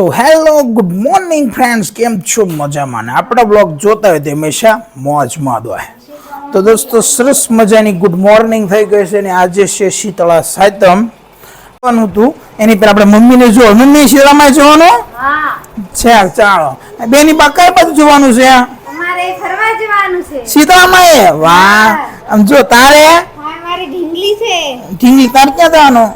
તો hello good morning friends કેમ છો? મજામાં ને? આપણા બ્લોગ જોતા હોય તે હંમેશા મોજમાં દો તો દોસ્તો સરસ મજાની ગુડ મોર્નિંગ થઈ ગઈ છે ને આજે છે શીતળા સાતમ. જવાનું હતું. એની પર આપણે મમ્મીને જો મમ્મી શીતળામાં જવાનું? છે ચાલો. બેની બા કઈ બાજુ જોવાનું છે? શીતળામાં એ? વાહ. આમ જો તારે? ઢીંગલી તાર ક્યાં જવાનું?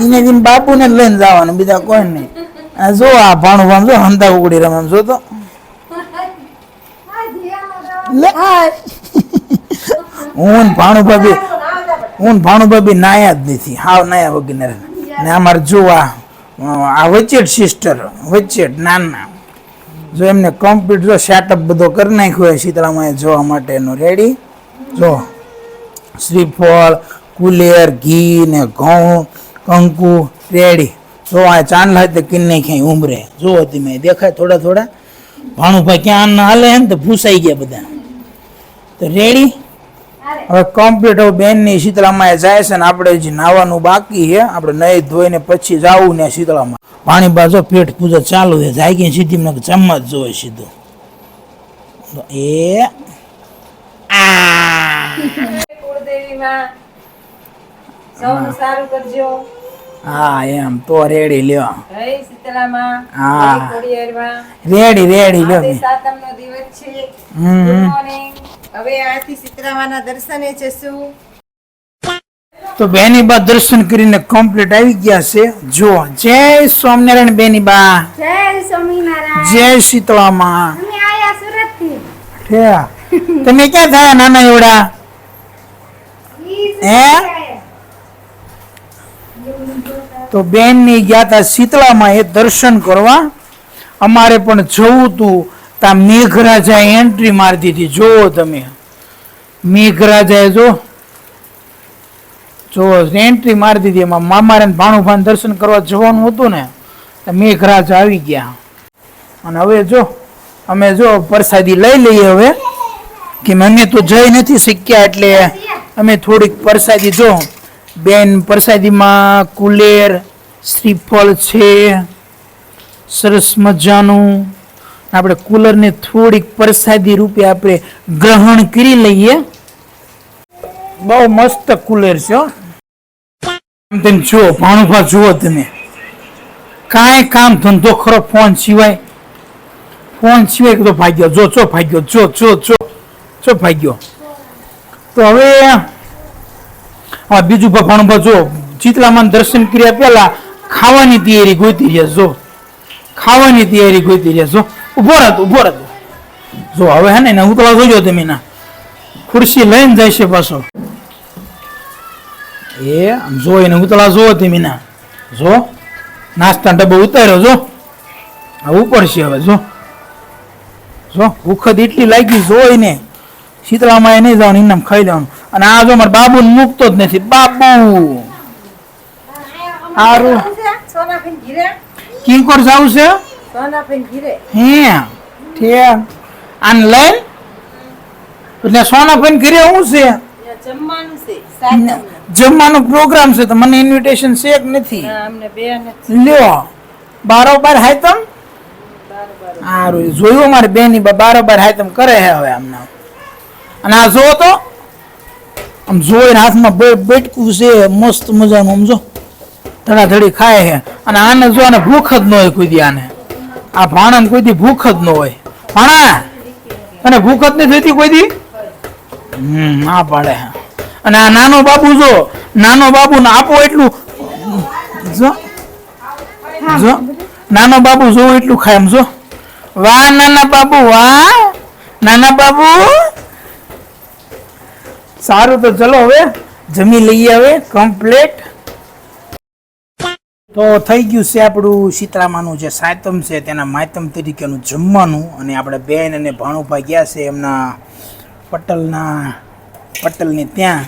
એને દિન બાપુને લઈને જવાનું બીજા કોઈ નહીં. આ જો આ ભાણું ભાણ જો હંધા ઉગડી રમે જો તો. હા, ભાણું ભાભી હું ભાણું ભાભી નાયા જ નથી હાવ નાયા વગર. ને અમારે જો આ વચેટ સિસ્ટર વચ્ચેટ નાના. જો એમને કમ્પ્લીટ જો સેટઅપ બધો કરી નાખ્યો હોય શીતળામાં જોવા માટેનો રેડી જો. શ્રીફળ કુલેર, ઘી ને ઘઉં, કંકુ, રેડી. જો આ ચાંદલા તે કિન્ને ક્યાંય ઉમરે. જો તમે દેખાય થોડા થોડા. ભાણુભાઈ ક્યાં આના હાલે એમ તો ભૂસાઈ ગયા બધા. તો રેડી? હવે કમ્પ્લીટ હવે બેનની શીતળામાં જાય છે ને આપણે જે નાવાનું બાકી છે. આપણે નહીં ધોઈને પછી જાવું ને શીતળામાં. પાણી બાજુ પેટ પૂજા ચાલુ છે. જાય કે સીધી મને જમવા જોવે સીધું. એ આ. સૌનું સારું કરજો. હા એમ. તો રેડી લ્યો. હા. રેડી રેડી લ્યો સાતમનો દિવસ છે. હમ. ગુડ મોર્નિંગ હવે આથી શીતળામાના દર્શને જશું. તો બેની બા દર્શન કરીને કમ્પ્લીટ આવી ગયા છે. જો જય સ્વામિનારાયણ બેની બા. જય સ્વામિનારાયણ. જય શીતળામાં અમે આયા સુરતથી ઠેયા. તમે ક્યાં થયા નાના એવડા? હે? તો બેનની ગયા તા શીતળામાં એ દર્શન કરવા. અમારે પણ જવું તું. તા મેઘરાજા એન્ટ્રી મારી દીધી જુઓ તમે. મેઘરાજાએ જો જો એન્ટ્રી મારી દીધી એમાં મામારે ભાણુભાન દર્શન કરવા જવાનું હતું ને, તો મેઘરાજા આવી ગયા. અને હવે જો, અમે જો પ્રસાદી લઈ લઈએ હવે. કે અમે તો જઈ નથી શીખ્યા એટલે અમે થોડીક પ્રસાદી જો બેન પ્રસાદીમાં કુલેર, શ્રીફળ છે, સરસ મજાનું. આપણે કુલરને થોડીક પ્રસાદી રૂપે આપણે ગ્રહણ કરી લઈએ. બહુ મસ્ત કુલેર છે તમે જુઓ, ભાણુભા જુઓ તમે. કાંઈ કામ ધંધો ખરો ફોન સિવાય. ફોન સિવાય તો ભાગ્યો, જો ચો ભાગ્યો, જો જો જો ચો ભાગ્યો. તો હવે હા બીજું ભાણુભા જો. ચિતલામાં દર્શન કર્યા પહેલા ખાવાની તૈયારી ગોતી રહ્યા જો. ખાવાની તૈયારી ગોતી રહ્યા જો. ઊભો રહેતો ઊભો રહેતો જો હવે હે ને એને ઉતળા જોજો તમે ના ખુરશી લઈને જાય છે પાછો. એ, આમ જો એને ઉતળા જોવો તમે ના જો નાસ્તા ડબ્બો ઉતાર્યો જો. આ ઉપર છે હવે, જો. જો ભૂખદ એટલી લાગી જોઈ ને શીતળામાં એ નહીં જવાનું એમને ખાઈ લેવાનું અને આ જો મારા બાબુ મૂકતો જ નથી. બાબુ! સારું કિંકોર જાવું છે? હે ઠેક આને લઈને એટલે સોનાભાઈ ઘરે શું છે? જમવાનું પ્રોગ્રામ છે તો મને ઇન્વિટેશન છે કે નથી? લ્યો. બારોબાર હાયતમ સારું જોયું મારે બેની બારોબાર હાયતમ કરે હે હવે આમના. અને આ જો તો, આમ જોઈને હાથમાં બેટકું છે, મસ્ત મજાનું, આમ જો. ધડાધડી ખાય છે. અને આને જો આને ભૂખ જ ન હોય કોઈ દી આને. આ ભાણાને કોઈ દી ભૂખ જ ન હોય. ભાણા અને ભૂખ જ નથી થતી કોઈ દી? હમ ના પાડે. અને આ નાનો બાબુ જો, નાનો બાબુ ને આપો એટલું. જો જો, નાનો બાબુ જો એટલું ખાય એમ જો. વાહ, નાના બાબુ, વાહ. નાના બાબુ સારું તો ચલો હવે, જમી લઈએ હવે કમ્પ્લીટ તો થઈ ગયું છે આપણું સીતરામાનું જે સાયતમ છે, તેના માયતમ તરીકેનું જમવાનું. અને આપણે બેન અને ભાણુભાઈ ગયા છે એમના પટલના, પટલની ત્યાં.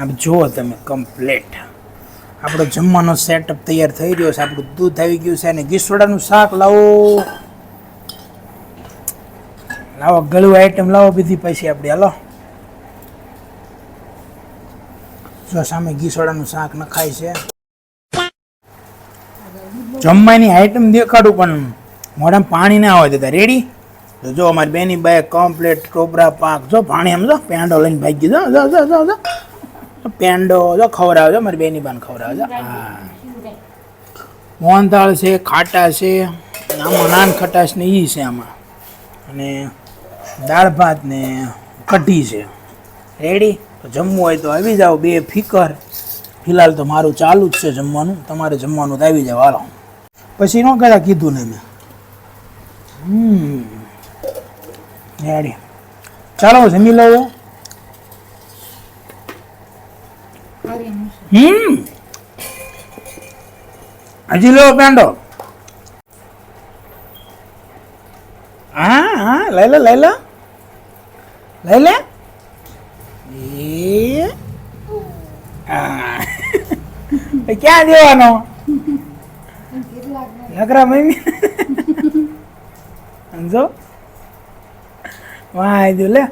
આપ જુઓ તમે કમ્પ્લીટ આપણો જમવાનો સેટઅપ તૈયાર થઈ રહ્યો છે, આપણું દૂધ આવી ગયું છે, અને ગીસોડાનું શાક લાવો. લાવો ગળું આઈટમ લાવો, બીજી પછી આપણે, હાલો. સામે ગીસોડાનું શાક નખાય છે. જમવાની આઈટમ દેખાડું પણ મોઢામાં પાણી ના હોય દેતા. રેડી તો જો અમારી બેની બાય કમ્પ્લેટ ટોપરા પાક. જો પાણી આમ જો, પેંડો લઈને ભાગી જો જો જો જો. જો પેંડો જો ખવડાવજો મારી બેની બાન ખવડાવજો હા. મોહનથાળ છે, ખાટા છે આમાં નાન ખટાશ ને ઈ છે આમાં. અને દાળ ભાત ને કઢી છે. રેડી જમવું હોય તો આવી જાઓ, બે ફિકર. ફિલહાલ તો મારું ચાલુ જ છે જમવાનું. તમારે જમવાનું તો આવી જાઓ, હાલો. પછી ન કરા કીધું ને મેં. ચાલો, જમી લો હમ. હજી લો પેંડો. હા હા, લઈ લો લઈ લો. લઈ લે. ક્યાં દેવાનો? નકરા મમ્મી. સમજો? વાહ જો લે.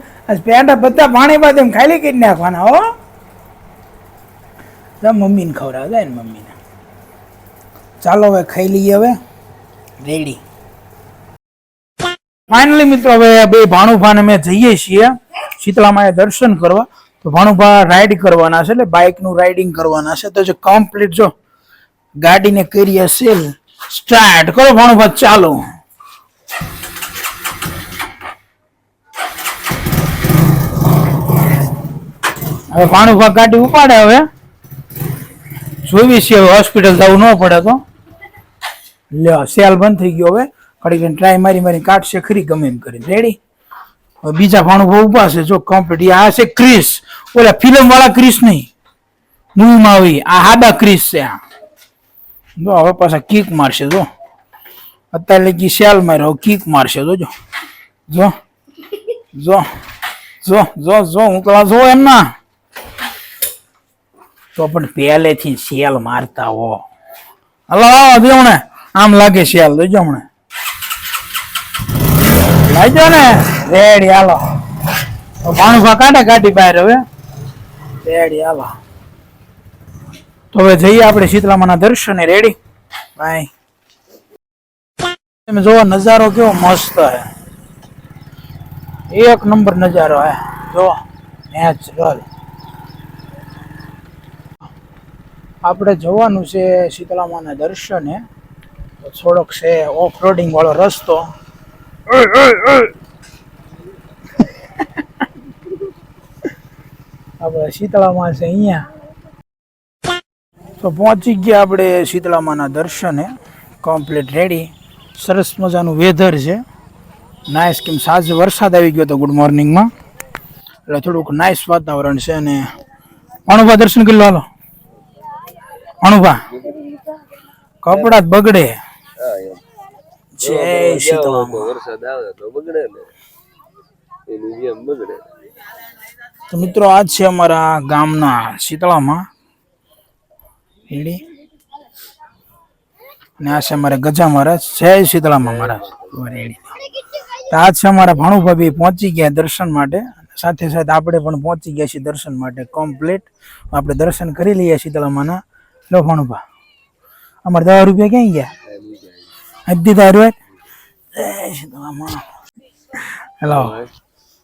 પેંડા બધા પાણી બાદ એમ ખાલી કરી નાખવાના, હો. મમ્મીને ખવડાવ જાય ને મમ્મીને. ચાલો હવે ખાઈ લઈએ હવે. રેડી ફાઇનલી મિત્રો, હવે બે ભાણું ને મેં જઈએ છીએ. શીતળામાએ દર્શન કરવા, તો ભાણુભા રાઈડ કરવાના છે, એટલે બાઇકનું રાઇડિંગ કરવાના છે. તો જે કમ્પ્લીટ જો ગાડીને કરીએ સેલ સ્ટાર્ટ કરો ભાણુભા, ચાલો. હવે ભાણુભા ગાડી ઉપાડે હવે. જોવી છે હવે હોસ્પિટલ જવું ન પડે તો. લ્યો સેલ બંધ થઈ ગયો હવે. ઘડી ટ્રાય મારી મારી કાઢશે, ખરી ગમે એમ કરી રેડી બીજા ભાણુભા ઊભા છે. જો કમ્પ્લીટ આ છે ક્રિસ. ઓલા ફિલ્મ વાળા ક્રિસ નહીં. મૂવીમાં આવી. આ હાડા ક્રિસ છે આ. જો હવે પાછા કિક મારશે, જો. અત્યારે લગી સેલ માર્યો. કિક મારશે જોજો જો. જો. જો. જો જો હું કલા જો એમ ના. તો પણ પહેલેથી સેલ મારતા હો. હલો જો હમણે આમ લાગે સેલ જોજો હમણે. લાગ્યો ને? રેડી હાલો. ભાણુભા કાઢે કાઢી બહાર હવે? રેડી હાલો. તો હવે જઈએ આપણે શીતલામાના દર્શને. રેડી? ભાઈ તમે જોવો નજારો કેવો મસ્ત હે. એક નંબર નજારો હે. જો નેચરલ આપણે જવાનું છે શીતલામાના દર્શને. તો થોડોક છે ઓફ રોડિંગ વાળો રસ્તો. આપણે શીતળામાં છે અહીંયા. તો પહોંચી ગયા આપણે શીતળામાના દર્શને. કમ્પ્લીટ રેડી સરસ મજાનું વેધર છે. નાઇસ કેમ સાંજે વરસાદ આવી ગયો હતો ગુડ મોર્નિંગમાં એટલે થોડુંક નાઇસ વાતાવરણ છે અને અણુભા દર્શન કરી લો હાલો. અણુભા. કપડા બગડે. જય શીતળામાં. વરસાદ આવે તો બગડે ને. એની જેમ બગડે. તો મિત્રો આજ છે અમારા ગામના શીતળામાં. રેડી? અને આ છે અમારા ગજા મહારાજ. જય શીતળામાં મહારાજ. રેડી. તો આજ છે અમારા ભાણુભાભી પહોંચી ગયા દર્શન માટે. સાથે સાથે આપણે પણ પહોંચી ગયા છીએ દર્શન માટે કમ્પ્લીટ આપણે દર્શન કરી લઈએ શીતળામાના. લો ભાણુભા. અમારે દસ રૂપિયા ક્યાં ગયા?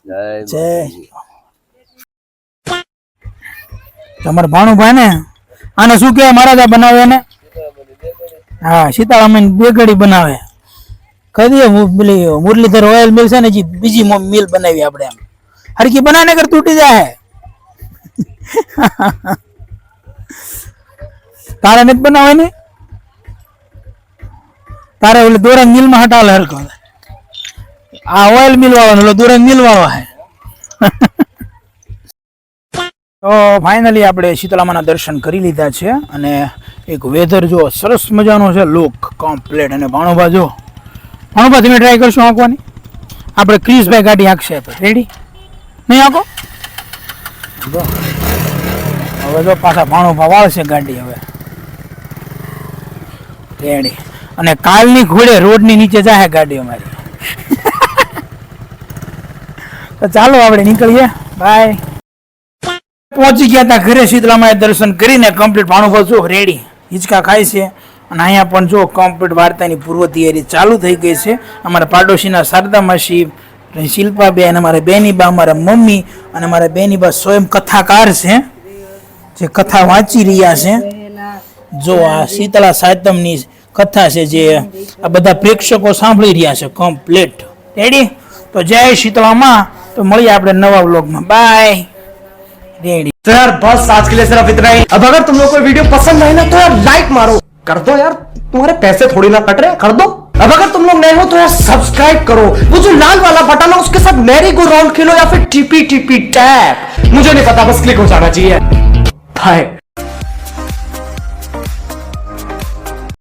જય જય. તમારે ભાણુભાઈ ને આને શું કહેવાય? મહારાજા બનાવે ને હા સીતારામન બેગડી બનાવે. કદી પેલી મુરલીધર ઓઇલ મિલ છે ને જી બીજી મિલ બનાવી આપણે એમ. હરકી બનાને કર તૂટી જાય. તારે નથી બનાવે ને તારે ઓલે દોરંગ મિલમાં હટાવે હરકો આ ઓઇલ મિલ વાળો ઓલો દોરંગ મિલ વાળો હે. તો ફાઇનલી આપણે શીતળામાના દર્શન કરી લીધા છે અને એક વેધર જો સરસ મજાનો છે લુક કમ્પ્લેટ અને ભાણુભા જો ભાણુભા, તમે ટ્રાય કરશો આંકવાની આપણે ક્રિશભાઈ ગાડી આંકશે રેડી નહીં આંકો હવે જો પાછા ભાણુભા વાળશે ગાડી હવે. રેડી અને કાલની ઘોડે રોડની નીચે જાહે ગાડી અમારી. તો ચાલો આપણે નીકળીએ. બાય પહોંચી ગયા હતા ઘરે શીતળામાં દર્શન કરીને કમ્પ્લીટ ભાણુભા જો રેડી હિંચકા ખાય છે. અને અહીંયા પણ જો કમ્પ્લીટ વાર્તાની પૂર્વ તૈયારી ચાલુ થઈ ગઈ છે. અમારા પાડોશીના શારદા માસી શિલ્પાબેન, અમારા બેનીબા, અમારા મમ્મી અને અમારા બેનીબા સ્વયં કથાકાર છે. જે કથા વાંચી રહ્યા છે. જો આ શીતળા સાતમની કથા છે જે આ બધા પ્રેક્ષકો સાંભળી રહ્યા છે કમ્પ્લીટ રેડી તો જય શીતળામાં તો મળીએ આપણે નવા વ્લોગમાં બાય રેડી तो यार बस आज के लिए सिर्फ इतना ही अब अगर तुम लोग को वीडियो पसंद आए ना तो यार लाइक मारो कर दो यार तुम्हारे पैसे थोड़ी ना कट रहे हैं, कर दो अब अगर तुम लोग नए हो तो यार सब्सक्राइब करो वो जो लाल वाला बटन है उसके साथ मैरी गो राउंड खेलो या फिर टीपी टीपी टैप मुझे नहीं पता बस क्लिक हो जाना चाहिए बाय